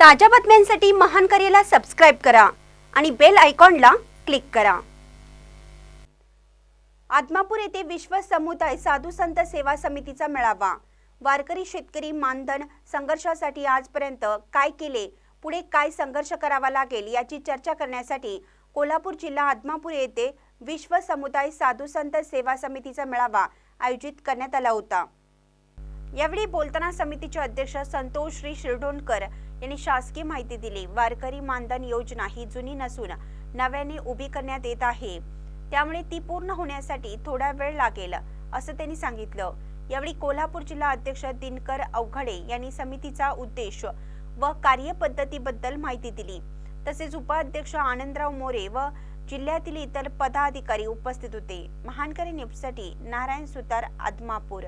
ताज्या बातम्यांसाठी महान करेला सबस्क्राईब करा आणि बेल आयकॉनला क्लिक करा. आदमापूर येथे विश्व समुदाय साधू संत सेवा समितीचा मेळावा. वारकरी शेतकरी मानधन संघर्षासाठी आजपर्यंत काय केले? पुढे काय संघर्ष करावा लागेल? याची चर्चा करण्यासाठी कोल्हापूर जिल्हा आदमापूर येथे विश्व समुदाय साधू संत सेवा समितीचा मेळावा आयोजित करण्यात आला होता. यावेळी बोलताना समितीचे अध्यक्ष संतोष श्री शिरडोणकर यांनी शासकीय माहिती दिली. वारकरी मानधन योजना ही जुनी नसून नव्याने उभी करण्यात येत आहे. त्यामुळे ती पूर्ण होण्यासाठी थोडा वेळ लागेल असं त्यांनी सांगितलं. यावेळी कोल्हापूर जिल्हा अध्यक्ष दिनकर अवघडे यांनी समितीचा उद्देश व कार्यपद्धतीबद्दल माहिती दिली. तसेच उपाध्यक्ष आनंदराव मोरे व जिल्ह्यातील इतर पदाधिकारी उपस्थित होते. महानकरी न्यूजसाठी नारायण सुतार आदमापूर.